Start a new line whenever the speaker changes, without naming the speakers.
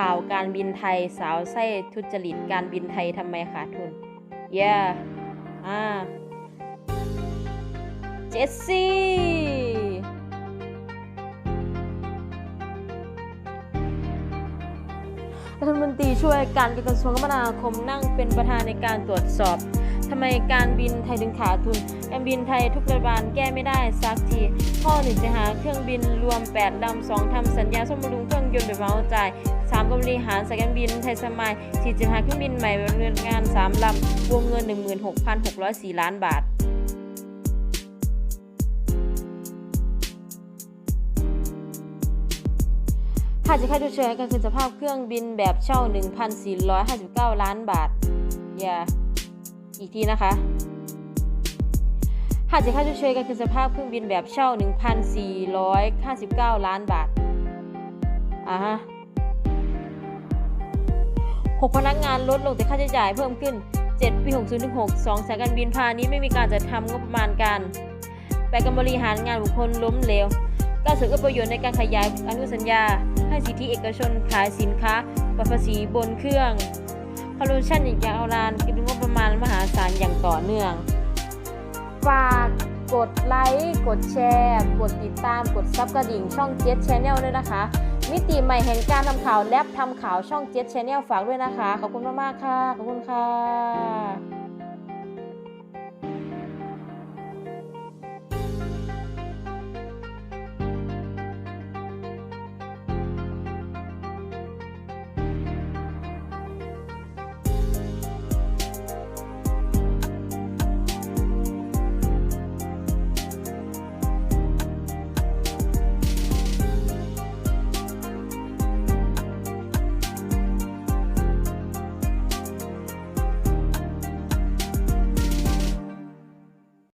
ข่าวการบินไทยสาวไส้ทุจริตการบินไทยทำไมขาดทุน yeah อ่าเจสซี่รัฐมนตรีช่วยการกระทรวงคมนาคมนั่งเป็นประธานในการตรวจสอบทำไมการบินไทยถึงขาดทุนการบินไทยทุกรัฐบาลแก้ไม่ได้สักทีข้อหนึ่งจะหาเครื่องบินรวม 8 ลำสองทำสัญญาซ่อมบำรุงเครื่องยนต์แบบเหมาจ่าย 3บริหารสายการบินไทยสมัย4จะหาเครื่องบินใหม่ดำเนินงาน 3 ลำ วงเงิน 16,604 ล้านบาทค่าจะค่าชดเชยก็คือสภาพเครื่องบินแบบเช่า 1,459 ล้านบาท อย่า อีกทีนะคะค่าจะค่าชดเชยก็คือสภาพเครื่องบินแบบเช่า 1,459 ล้านบาท อ่าฮะ หกพนักงานลดลงแต่ค่าใช้จ่ายเพิ่มขึ้น 7 ปี 60ถึง6 2สายการบินพาณิชย์ไม่มีการจัดทำงบประมาณการไปการบริหารงานบุคคลล้มเหลวการเสนอประโยชน์ในการขยายอนุสัญญา ให้สิทธิเอกชนขายสินค้าปรับภาษีบนเครื่องคอร์รัปชันอย่างยาวนานกินงบประมาณมหาศาลอย่างต่อเนื่องฝากกดไลค์ กดแชร์ กดติดตาม กดซับกระดิ่งช่องเจ็ดชแนลด้วยนะคะ มิติใหม่แห่งการทำข่าวและทำข่าวช่องเจ็ดชแนลฝากด้วยนะคะ ขอบคุณมากๆค่ะ ขอบคุณค่ะ